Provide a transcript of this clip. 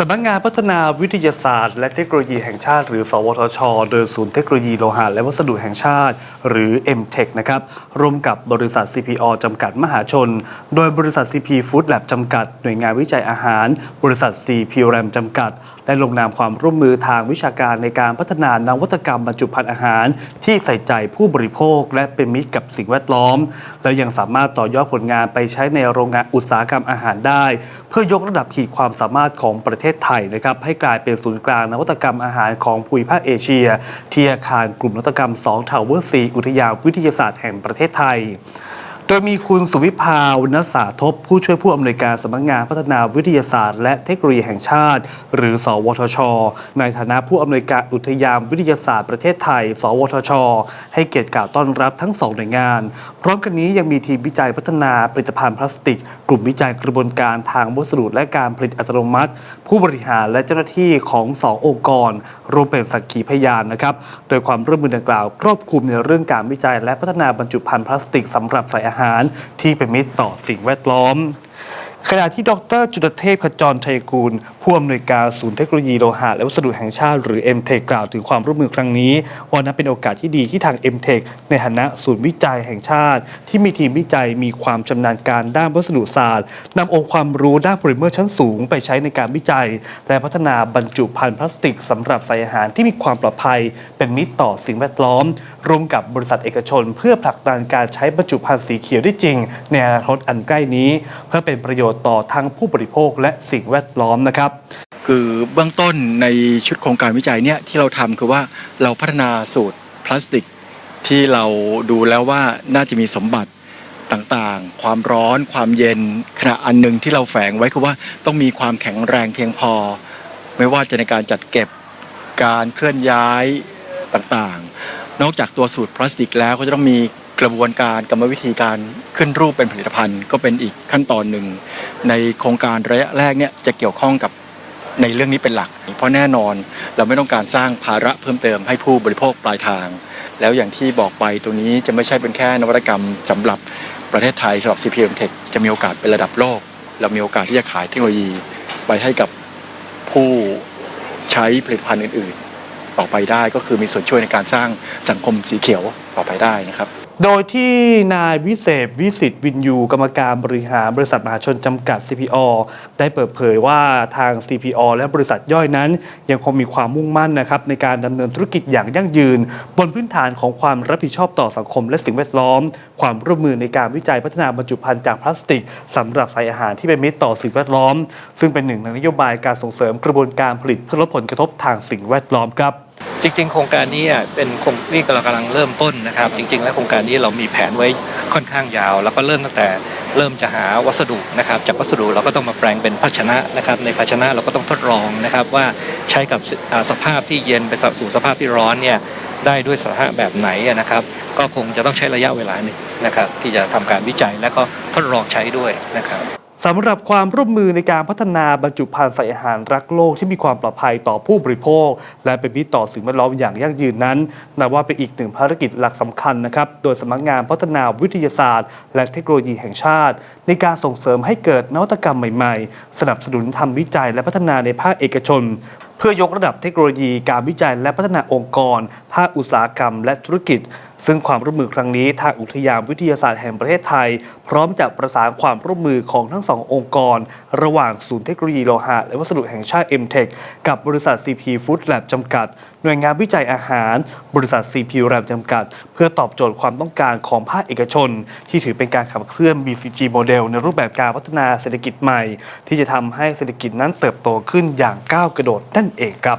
สำนักงานพัฒนาวิทยาศาสตร์และเทคโนโลยีแห่งชาติ หรือ สวทช โดยศูนย์เทคโนโลยีโลหะและวัสดุแห่งชาติ หรือ MTech นะครับ ร่วมกับบริษัท CPO จำกัดมหาชน โดยบริษัท CP Food Lab จำกัด หน่วยงานวิจัยอาหาร บริษัท CP RAM จำกัด ได้ลงนามความร่วมมือทางวิชาการในการพัฒนานวัตกรรมบรรจุภัณฑ์อาหาร ที่ใส่ใจผู้บริโภค และเป็นมิตรกับสิ่งแวดล้อม และยังสามารถต่อยอดผลงานไปใช้ในโรงงานอุตสาหกรรมอาหารได้ เพื่อยกระดับขีดความสามารถของประเทศไทยนะครับให้กลายเป็นศูนย์กลางนวัตกรรมอาหารของภูมิภาคเอเชีย ที่อาคารกลุ่มนวัตกรรม2ทาวเวอร์ซีอุทยานวิทยาศาสตร์แห่งประเทศไทย ดยมีคุณสุวิภาวรรณสาทบผู้ช่วยผู้อำนวยการสำนักงานพัฒนาวิทยาศาสตร์ และเทคโนโลยีแห่งชาติ หรือ สวทช ในฐานะผู้อำนวยการอุทยานวิทยาศาสตร์ประเทศไทย สวทช ให้เกียรติกล่าวต้อนรับทั้งสองหน่วยงาน พร้อมกันนี้ยังมีทีมวิจัยพัฒนาผลิตภัณฑ์พลาสติก กลุ่มวิจัยกระบวนการทางวัสดุและการผลิตอัตโนมัติ ผู้บริหารและเจ้าหน้าที่ของสององค์กรรวมเป็นสักขีพยานนะครับโดยความร่วมมือดังกล่าวครอบคลุมในเรื่องการวิจัย และพัฒนาบรรจุภัณฑ์พลาสติกสำหรับใส่อาหารที่เป็นมิตรต่อสิ่งแวดล้อม ขณะที่ดรจุตเทพขจรชัยกูล ผู้อำนวยการศูนย์เทคโนโลยีโลหะและวัสดุแห่งชาติหรือ MTech กล่าวถึงความร่วมมือครั้งนี้ ว่านับเป็นโอกาสที่ดีที่ทาง MTech ในฐานะศูนย์วิจัยแห่งชาติ ที่มีทีมวิจัยมีความชำนาญการด้านวัสดุศาสตร์นำองค์ความรู้ด้านโพลิเมอร์ชั้นสูง ไปใช้ในการวิจัย และพัฒนาบรรจุภัณฑ์พลาสติกสำหรับใส่อาหารที่มีความปลอดภัย เป็นมิตรต่อสิ่งแวดล้อมร่วมกับบริษัทเอกชน เพื่อผลักดันการใช้บรรจุภัณฑ์สีเขียวได้จริง ในอนาคตอันใกล้นี้ เพื่อเป็นประโยชน์ต่อทั้งผู้บริโภคและสิ่งแวดล้อมนะครับ คือเบื้องต้นในชุดโครงการวิจัยเนี่ยที่เราทำคือว่าเราพัฒนาสูตรพลาสติก ที่เราดูแล้วว่าน่าจะมีสมบัติต่างๆ ความร้อน ความเย็นขณะอันหนึ่งที่เราแฝงไว้คือว่าต้องมีความแข็งแรงเพียงพอ ไม่ว่าจะในการจัดเก็บการเคลื่อนย้ายต่างๆ นอกจากตัวสูตรพลาสติกแล้วก็จะต้องมี กระบวนการกรรมวิธีการขึ้นรูปเป็นผลิตภัณฑ์ ก็เป็นอีกขั้นตอนหนึ่ง ในโครงการระยะแรกเนี่ยจะเกี่ยวข้องกับในเรื่องนี้เป็นหลัก เพราะแน่นอนเราไม่ต้องการสร้างภาระเพิ่มเติมให้ผู้บริโภคปลายทาง แล้วอย่างที่บอกไปตรงนี้จะไม่ใช่เป็นแค่นวัตกรรมสำหรับประเทศไทยสำหรับ CPM Tech จะมีโอกาสเป็นระดับโลก เรามีโอกาสที่จะขายเทคโนโลยีไปให้กับผู้ใช้ผลิตภัณฑ์อื่น ๆ ต่อไปได้ก็คือมีส่วนช่วยในการสร้างสังคมสีเขียวต่อไปได้นะครับ โดยที่นายวิเศษวิสิตวินยูกรรมการบริหารบริษัทมหาชนจำกัด CPO ได้เปิดเผยว่าทาง CPO และบริษัทย่อยนั้น ยังคงมีความมุ่งมั่นนะครับในการดำเนินธุรกิจอย่างยั่งยืน บนพื้นฐานของความรับผิดชอบต่อสังคมและสิ่งแวดล้อม ความร่วมมือในการวิจัยพัฒนาบรรจุภัณฑ์จากพลาสติกสำหรับใส่อาหารที่เป็นมิตรต่อสิ่งแวดล้อม ซึ่งเป็นหนึ่งในนโยบายการส่งเสริมกระบวนการผลิตเพื่อลดผลกระทบทางสิ่งแวดล้อมครับ จริง ๆ โครงการนี้เป็นโครงนี่เรากำลังเริ่มต้นนะครับ จริง ๆ แล้วโครงการนี้เรามีแผนไว้ค่อนข้างยาว แล้วก็เริ่มตั้งแต่เริ่มจะหาวัสดุนะครับจากวัสดุเราก็ต้องมาแปลงเป็นภาชนะนะครับในภาชนะเราก็ต้องทดลองนะครับว่าใช้กับสภาพที่เย็นไปสู่สภาพที่ร้อนเนี่ยได้ด้วยสภาพแบบไหนนะครับ ก็คงจะต้องใช้ระยะเวลาหนึ่งนะครับที่จะทำการวิจัยและก็ทดลองใช้ด้วยนะครับ สำหรับความร่วมมือในการพัฒนาบรรจุภัณฑ์ใส่อาหารรักโลกที่มีความปลอดภัยต่อผู้บริโภค และเป็นมิตรต่อสิ่งแวดล้อมอย่างยั่งยืนนั้นนับว่าเป็นอีกหนึ่งภารกิจหลักสำคัญนะครับ โดยสำนักงานพัฒนาวิทยาศาสตร์ และเทคโนโลยีแห่งชาติ ในการส่งเสริมให้เกิดนวัตกรรมใหม่ๆ สนับสนุนทำวิจัยและพัฒนาในภาคเอกชน เพื่อยกระดับเทคโนโลยีการวิจัยและพัฒนาองค์กราคอุตสาหกรรมและธุรกิจ ซึ่งความร่วมมือครั้งนี้ทางอุทยานวิทยาศาสตร์แห่งประเทศไทย พร้อมจะประสานความร่วมมือของทั้งสององค์กร ระหว่างศูนย์เทคโนโลยีโลหะและวัสดุแห่งชาติ MTech กับบริษัท CP Food Lab จำกัด หน่วยงานวิจัยอาหาร บริษัท CP RAM จำกัด เพื่อตอบโจทย์ความต้องการของภาคเอกชน ที่ถือเป็นการขับเคลื่อน BCG โมเดลในรูปแบบการพัฒนาเศรษฐกิจใหม่ ที่จะทำให้เศรษฐกิจนั้นเติบโตขึ้นอย่างก้าวกระโดดนั่นเองครับ